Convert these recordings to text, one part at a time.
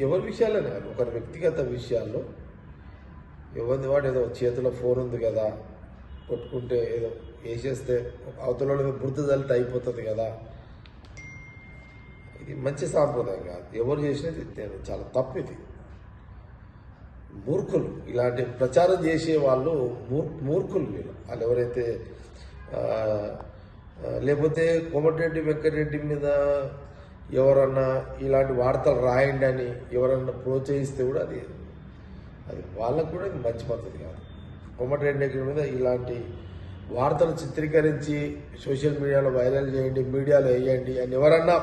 ఎవరి విషయాలనే ఒకరి వ్యక్తిగత విషయాల్లో ఎవరిది వాడు ఏదో చేతిలో ఫోన్ ఉంది కదా కొట్టుకుంటే ఏదో వేసేస్తే అవతల మీద బురద అయిపోతుంది కదా. ఇది మంచి సాంప్రదాయం కాదు. ఎవరు చేసినది నేను చాలా తప్పు ఇది మూర్ఖులు. ఇలాంటి ప్రచారం చేసే వాళ్ళు మూర్ మూర్ఖులు వీళ్ళు. వాళ్ళు ఎవరైతే లేకపోతే కోమటిరెడ్డి వెంకటరెడ్డి మీద ఎవరన్నా ఇలాంటి వార్తలు రాయండి అని ఎవరన్నా ప్రోత్సహిస్తే కూడా అది అది వాళ్ళకు కూడా ఇది మంచి పద్ధతి కాదు. కోమటిరెడ్డి మీద ఇలాంటి వార్తలు చిత్రీకరించి సోషల్ మీడియాలో వైరల్ చేయండి మీడియాలో వేయండి అని ఎవరన్నా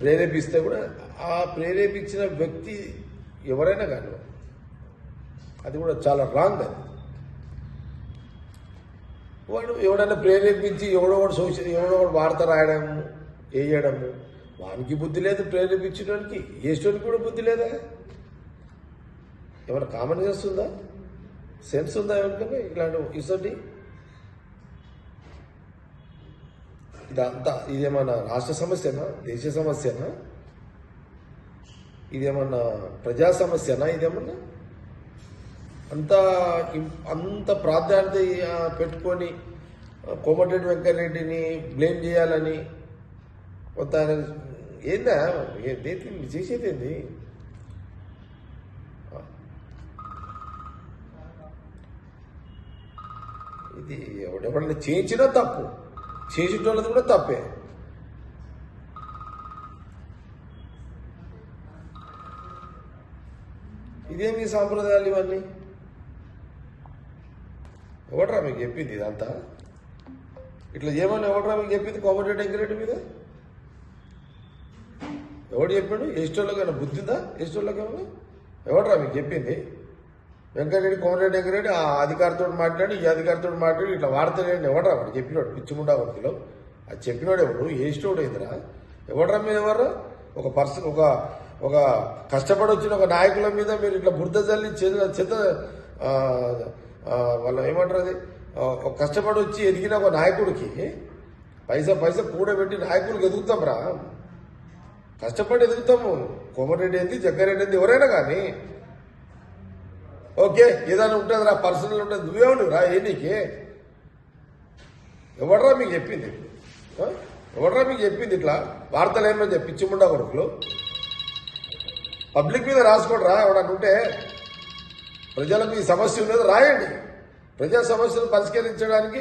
ప్రేరేపిస్తే కూడా ఆ ప్రేరేపించిన వ్యక్తి ఎవరైనా కానీ అది కూడా చాలా రాంగ్ అది. వాడు ఎవడైనా ప్రేరేపించి ఎవడో ఒకడు సోషల్ ఎవడో ఒకడు వార్త రాయడము వేయడము వానికి బుద్ధి లేదు ప్రేరేపించడానికి వేసేవానికి కూడా బుద్ధి లేదా? ఏమైనా కామన్ సెన్స్ ఉందా? సెన్స్ ఉందా ఎవరికైనా? ఇలాంటి ఇసండి ఇదంతా ఇదేమన్నా రాష్ట్ర సమస్యనా? దేశ సమస్యనా? ఇదేమన్నా ప్రజా సమస్యనా ఇదేమన్నా? అంత అంత ప్రాధాన్యత పెట్టుకొని ఆ, కోమటిరెడ్డి వెంకటరెడ్డిని బ్లేమ్ చేయాలని కొంత ఆయన ఏందా? ఏంటి చేసేది ఏంది? ఇది ఎవడెవడన్నా చేయించినా తప్పు. చేసేటోళ్ళది కూడా తప్పే. ఇదేమి సాంప్రదాయాలు ఇవన్నీ? ఎవడరా మీకు చెప్పింది ఇదంతా? ఇట్లా చేయమని ఎవడరా మీకు చెప్పింది? కోమటిరెడ్డి వెంకరెడ్డి మీద? ఎవడు చెప్పాడు? ఎస్టోళ్ళకైనా బుద్ధిదా? ఉందా ఎవడరా మీకు చెప్పింది? వెంకటరెడ్డి కోమరెడ్డి వెంకరెడ్డి ఆ అధికారితో మాట్లాడి ఈ అధికారితో మాట్లాడి ఇట్లా వాడతలేండి ఎవడరా వాడు చెప్పినాడు? పిచ్చిముండా వర్తిలో. అది చెప్పినాడు ఎవడు? ఏస్టోడు ఏందిరా ఎవడరా మీద ఎవరు? ఒక పర్సన్ ఒక ఒక కష్టపడి వచ్చిన ఒక నాయకుల మీద మీరు ఇట్లా బురద జల్లి చేతుల చేత వాళ్ళ ఏమంటారు అది? ఒక కష్టపడి వచ్చి ఎదిగిన ఒక నాయకుడికి పైసా పైసా కూడబెట్టి నాయకుడికి ఎదుగుతాం రా. కష్టపడి ఎదుగుతాము. కోమరెడ్డి ఏంది జగ్గారెడ్డి ఏంది ఎవరైనా కానీ ఓకే ఏదైనా ఉంటుంది రా పర్సనల్ ఉంటుంది నువ్వేమను రా ఏ నీకే? ఎవడరా మీకు చెప్పింది? ఎవడరా మీకు చెప్పింది ఇట్లా? వార్తలు ఏమని చెప్పి పిచ్చిముండా కొడుకులు? పబ్లిక్ మీద రాసుకోడరా ఎవడన్నా ఉంటే? ప్రజలకు ఈ సమస్య ఉన్నది రాయండి. ప్రజా సమస్యను పరిష్కరించడానికి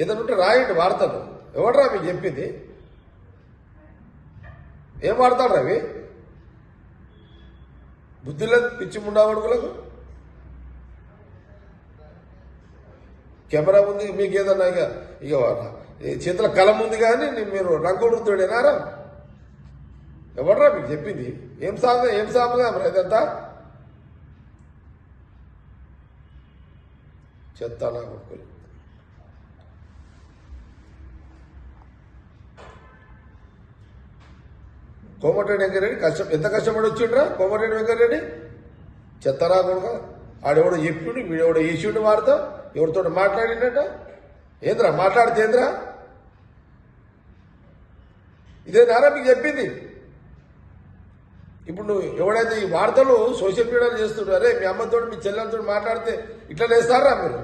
ఏదైనా ఉంటే రాయండి వార్తలు. ఎవడరా మీకు చెప్పింది? ఏం వాడతాడు రవి? బుద్ధి లేదు పిచ్చి ముండా కొడుకులకు కెమెరా ఉంది మీకు ఏదన్నా ఇక ఇక ఈ చేతుల కలం ఉంది కానీ నీ- మీరు రంగుడుతుడేనారా ఎవడరా మీకు చెప్పింది? ఏం సాగు ఏం సాగుగా మరి ఇదంతా చెత్త నా కొడుకులు కోమటిరెడ్డి వెంకరెడ్డి కష్టం ఎంత కష్టపడి వచ్చిండ్రా కోమటిరెడ్డి వెంకరెడ్డి చెత్తరా కొడుక. ఆడెవడో చెప్పిండు వీడెవడో వేసిండు వార్త. ఎవరితో మాట్లాడిండట? ఏంద్రా మాట్లాడితే ఏంద్రా? ఇదే నారా మీకు చెప్పింది. ఇప్పుడు నువ్వు ఎవడైతే ఈ వార్తలు సోషల్ మీడియాలో చేస్తుండ్రు అరే మీ అమ్మతో మీ చెల్లెలతో మాట్లాడితే ఇట్లా వేస్తారా మీరు?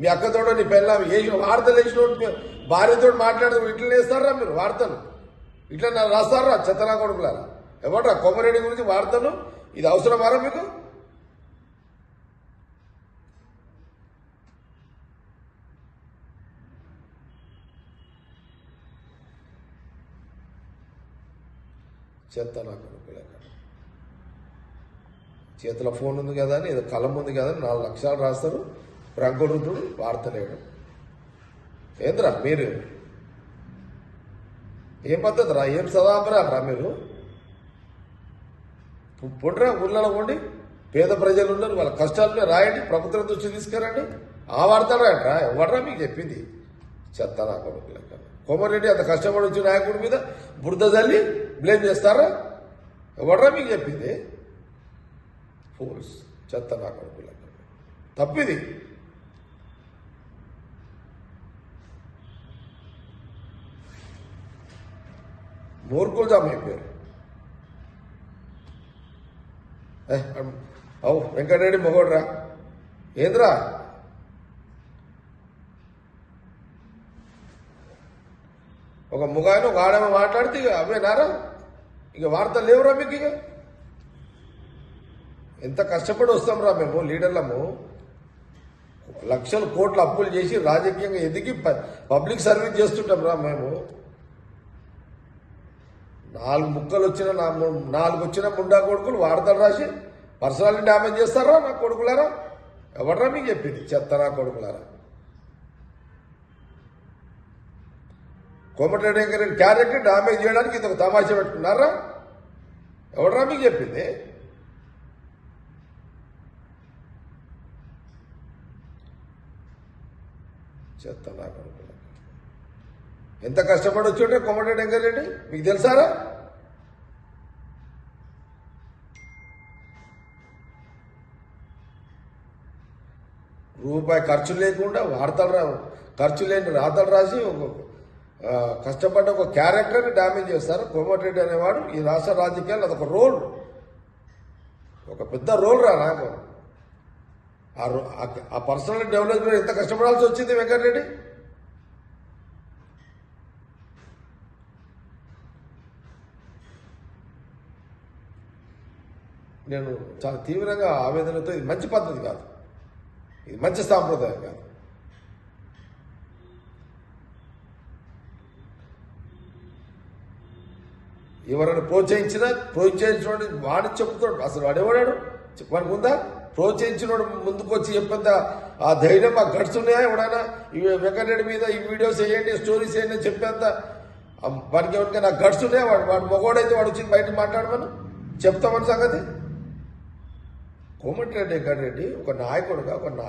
మీ అక్కతోడో నీ పిల్ల వేసిన వార్తలు వేసిన భార్యతో మాట్లాడితే ఇట్లా వేస్తారా మీరు వార్తలు? ఇట్లా నా రాస్తారా? చెత్తనా కొడుకులారా? ఎవడ్రా? కొమ్మరెడ్డి గురించి వార్తలు? ఇది అవసరమారా మీకు? చెత్త నా కొడుకులే చేతిలో ఫోన్ ఉంది కదా అని ఏదో కలం ఉంది కదా అని నాలుగు లక్షలు రాస్తారు. రంగురుద్రుడు వార్తలేడు. ఏంద్రా మీరు? ఏం పద్ధతి రా? ఏం సదాపరాలు రా మీరు? పొండ్రా ఊళ్ళలో ఉండి. పేద ప్రజలు ఉన్నారు వాళ్ళ కష్టాలు రాయండి ప్రభుత్వం దృష్టి తీసుకురండి. ఆ వార్తలు ఎవడరా మీకు చెప్పింది? చెత్త నా కొడుకు కోమరెడ్డి అంత కష్టపడి వచ్చిన నాయకుడి మీద బురద జల్లి బ్లేమ్ చేస్తారా? ఎవడరా మీకు చెప్పింది? ఫోర్స్ చెత్త నా కొడుకు తప్పిది. మూర్ఖులు జమ అయిపోయారు ఏ, అవు వెంకటరెడ్డి మొగోడ్రా. ఏంద్రా? ఒక ముగాయన ఒక ఆడమ మాట్లాడితే ఇక అవే నారా? ఇక వార్తలు లేవురా మీకు ఇక? ఎంత కష్టపడి వస్తాం రా మేము లీడర్లము. లక్షల కోట్ల అప్పులు చేసి రాజకీయంగా ఎదిగి ప- పబ్లిక్ సర్వీస్ చేస్తుంటాం రా మేము. నాలుగు ముక్కలు వచ్చిన నా నాలుగు వచ్చిన ముండా కొడుకులు వాడతాడు రాసి పర్సనాలిటీ డ్యామేజ్ చేస్తారా నా కొడుకులారా? ఎవడరా మీకు చెప్పింది? చెత్త నా కొడుకులారా? కోమటిరెడ్డి వెంకరెడ్డి క్యారెక్టర్ డ్యామేజ్ చేయడానికి ఇంత తమాష తమాషా పెట్టుకున్నారా? ఎవడరా మీకు చెప్పింది? చెత్త నా కొడుకులు. ఎంత కష్టపడి వచ్చి కోమటిరెడ్డి వెంకరెడ్డి మీకు తెలుసారా? రూపాయి ఖర్చు లేకుండా వార్తలు రా ఖర్చు లేని రాతలు రాసి ఒక కష్టపడ్డ ఒక క్యారెక్టర్ని డ్యామేజ్ చేస్తారు. కోమటిరెడ్డి అనేవాడు ఈ రాష్ట్ర రాజకీయాలు అదొక రోల్. ఒక పెద్ద రోల్ రా నాకు. ఆ రో- ఆ- ఆ పర్సనల్ డెవలప్మెంట్ ఎంత కష్టపడాల్సి వచ్చింది వెంకటరెడ్డి? నేను చాలా తీవ్రంగా ఆవేదనతో ఇది మంచి పద్ధతి కాదు. ఇది మంచి సాంప్రదాయం కాదు. ఎవరైనా ప్రోత్సహించినా ప్రోత్సహించడం వాడు చెప్తాడు అసలు వాడేవాడాడు వాడికి ఉందా? ప్రోత్సహించినోడు ముందుకు వచ్చి చెప్పేంత ఆ ధైర్యం ఆ గట్స్ ఉన్నాయా ఎవడైనా? ఈ వెంకటరెడ్డి మీద ఈ వీడియోస్ వేయండి స్టోరీస్ వేయండి అని చెప్పేంత వాడికి ఎవరికైనా గట్స్ ఉన్నాయా వాడు వాడు మగవాడైతే వాడు వచ్చి బయట మాట్లాడమను? చెప్తామని సంగతి? కోమటిరెడ్డి వెంకటరెడ్డి ఒక నాయకుడుగా ఒక నా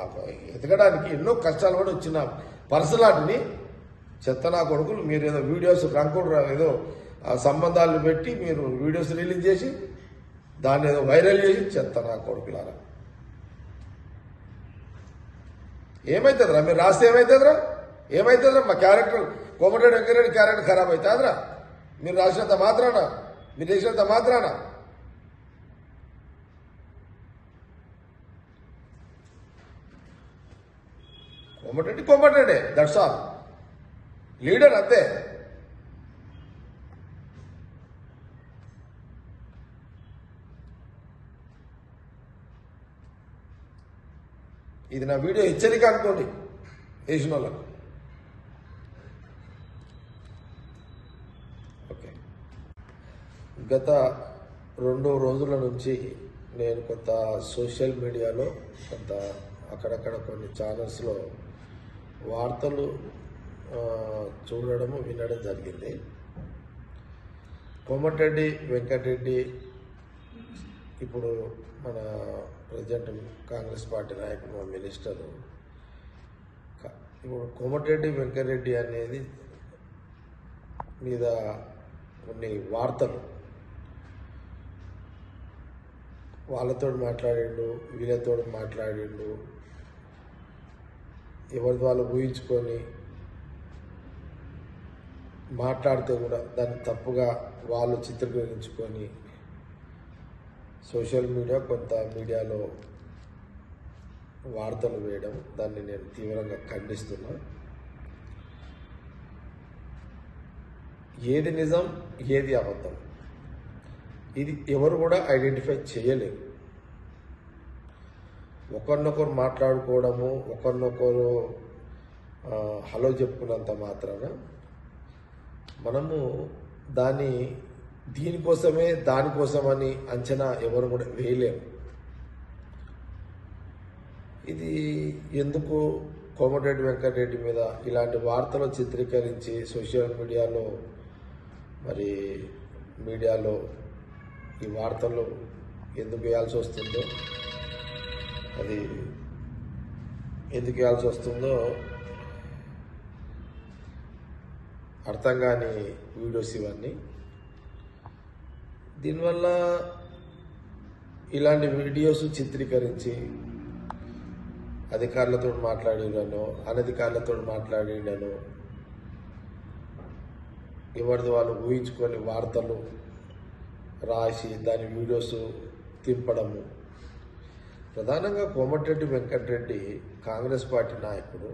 ఎదగడానికి ఎన్నో కష్టాలు కూడా వచ్చిన పర్సలాటిని చెత్త నా కొడుకులు మీరు ఏదో వీడియోస్ రంకుడు ఏదో సంబంధాలు పెట్టి మీరు వీడియోస్ రిలీజ్ చేసి దాన్ని ఏదో వైరల్ చేసి చెత్త నా కొడుకులారా. ఏమవుతుందిరా మీరు రాస్తే ఏమవుతుందిరా ఏమవుతుందిరా మా క్యారెక్టర్ కోమటిరెడ్డి వెంకటరెడ్డి క్యారెక్టర్ ఖరాబ్ అవుతుందిరా. మీరు రాసినంత మాత్రాన మీరు చేసినంత మాత్రాన. Komatireddy Komatireddy that's all leader అంతే. ఇది నా వీడియో హెచ్చరిక అనుకోండి వేసిన వాళ్ళకు ఓకే. గత రెండు రోజుల నుంచి నేను కొంత సోషల్ మీడియాలో కొంత అక్కడక్కడ కొన్ని ఛానల్స్లో వార్తలు చూడడము వినడం జరిగింది. కోమటిరెడ్డి వెంకటరెడ్డి ఇప్పుడు మన ప్రజెంట్ కాంగ్రెస్ పార్టీ నాయకుడు మా మినిస్టరు. ఇప్పుడు కోమటిరెడ్డి వెంకటరెడ్డి అనేది మీద కొన్ని వార్తలు. వాళ్ళతో మాట్లాడిండు వీళ్ళతో మాట్లాడిండు ఎవరిది వాళ్ళు ఊహించుకొని మాట్లాడితే కూడా దాన్ని తప్పుగా వాళ్ళు చిత్రీకరించుకొని సోషల్ మీడియా కొంత మీడియాలో వార్తలు వేయడం దాన్ని నేను తీవ్రంగా ఖండిస్తున్నా. ఏది నిజం ఏది అబద్ధం? ఇది ఎవరు కూడా ఐడెంటిఫై చేయలేరు ఒకరినొకరు మాట్లాడుకోవడము ఒకరినొకరు హలో చెప్పుకున్నంత మాత్రాన మనము దాన్ని దీనికోసమే దానికోసమని అంచనా ఎవరు కూడా వేయలేము. ఇది ఎందుకు కోమటిరెడ్డి వెంకటరెడ్డి మీద ఇలాంటి వార్తలు చిత్రీకరించి సోషల్ మీడియాలో మరి మీడియాలో ఈ వార్తలు ఎందుకు వేయాల్సి వస్తుందో అది ఎందుకు ఇవ్వాల్సి వస్తుందో అర్థం కాని వీడియోస్ ఇవన్నీ. దీనివల్ల ఇలాంటి వీడియోస్ చిత్రీకరించి అధికారులతో మాట్లాడినను అనధికారులతో మాట్లాడినను ఎవరిది వాళ్ళు ఊహించుకొని వార్తలు రాసి దాని వీడియోస్ తింపడము ప్రధానంగా కోమటిరెడ్డి వెంకటరెడ్డి కాంగ్రెస్ పార్టీ నాయకుడు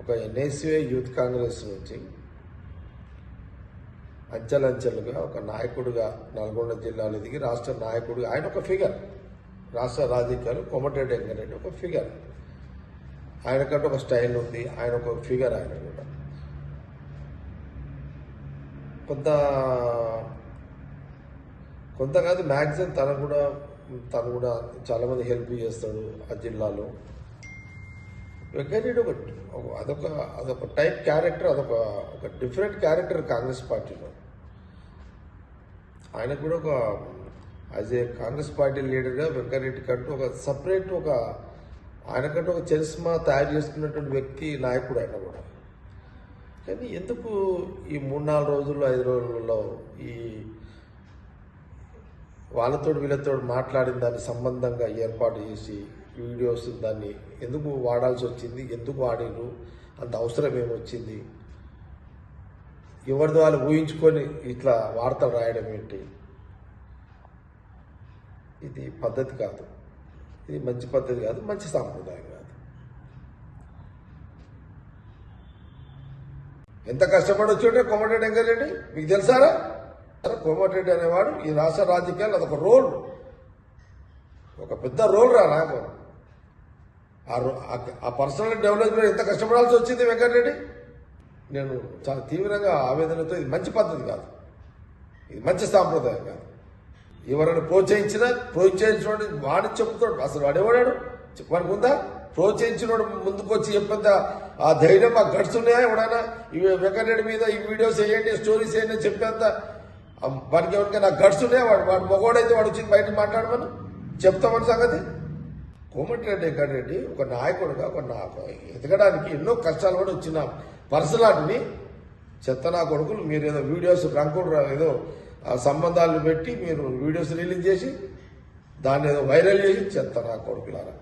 ఒక ఎన్ఎస్యుఏ యూత్ కాంగ్రెస్ నుంచి అంచెలంచెలుగా ఒక నాయకుడిగా నల్గొండ జిల్లాలో దిగి రాష్ట్ర నాయకుడిగా ఆయన ఒక ఫిగర్. రాష్ట్ర రాజకీయాలు కోమటిరెడ్డి వెంకటరెడ్డి ఒక ఫిగర్. ఆయనకంటే ఒక స్టైల్ ఉంది ఆయన ఒక ఫిగర్ ఆయన కూడా. కొంత కొంత కాదు మ్యాక్సిమం తన కూడా తను కూడా చాలామంది హెల్ప్ చేస్తాడు ఆ జిల్లాలో. వెంకయ్యరెడ్డి ఒక అదొక అదొక టైప్ క్యారెక్టర్ అదొక ఒక డిఫరెంట్ క్యారెక్టర్ కాంగ్రెస్ పార్టీలో. ఆయన కూడా ఒక యాజ్ ఏ కాంగ్రెస్ పార్టీ లీడర్గా వెంకయ్యరెడ్డి కంటూ ఒక సపరేట్ ఒక ఆయనకంటూ ఒక చరిస్మా తయారు చేసుకున్నటువంటి వ్యక్తి నాయకుడు ఆయన కూడా. కానీ ఎందుకు ఈ మూడు నాలుగు రోజుల్లో ఐదు రోజుల్లో ఈ వాళ్ళతో వీళ్ళతో మాట్లాడిన దాని సంబంధంగా ఏర్పాటు చేసి వీడియోస్ దాన్ని ఎందుకు వాడాల్సి వచ్చింది ఎందుకు వాడిరు అంత అవసరం ఏమొచ్చింది? ఎవరిది వాళ్ళు ఊహించుకొని ఇట్లా వార్తలు రాయడం ఏంటి? ఇది పద్ధతి కాదు. ఇది మంచి పద్ధతి కాదు మంచి సాంప్రదాయం కాదు. ఎంత కష్టపడి వచ్చాడే కోమటిరెడ్డి వెంకటరెడ్డి మీకు తెలుసారా? కోమటిరెడ్డి అనేవాడు ఈ రాష్ట్ర రాజకీయాలు అదొక రోల్. ఒక పెద్ద రోల్ రా నాకు. ఆ రో- ఆ- పర్సనల్ డెవలప్మెంట్ ఎంత కష్టపడాల్సి వచ్చింది వెంకటరెడ్డి? నేను చాలా తీవ్రంగా ఆవేదనతో ఇది మంచి పద్ధతి కాదు. ఇది మంచి సాంప్రదాయం కాదు. ఎవరైనా ప్రోత్సహించినా ప్రోత్సహించినోడు వాడి చెప్తాడు అసలు వాడు ఎవడాడు వాడికి ఉందా? ప్రోత్సహించినోడు ముందుకు వచ్చి చెప్పేంత ఆ ధైర్యం ఆ గడుచున్నాయా ఎవడైనా? ఈ వెంకటరెడ్డి మీద ఈ వీడియోస్ వేయండి స్టోరీస్ వేయండి చెప్పేంత వాడికి ఎవరికైనా గట్స్ ఉన్నాయా? వాడు వాడు మగవాడైతే వాడు వచ్చి బయట మాట్లాడమని? చెప్తామని సంగతి? కోమటిరెడ్డి వెంకటరెడ్డి ఒక నాయకుడుగా ఒక నాకు ఎదగడానికి ఎన్నో కష్టాలు కూడా వచ్చిన పర్సనాటిని చెత్త నా కొడుకులు మీరు ఏదో వీడియోస్ రంకుడు రా- ఏదో సంబంధాలను పెట్టి మీరు వీడియోస్ రిలీజ్ చేసి దాన్ని ఏదో వైరల్ చేసి చెత్త నా కొడుకులారా.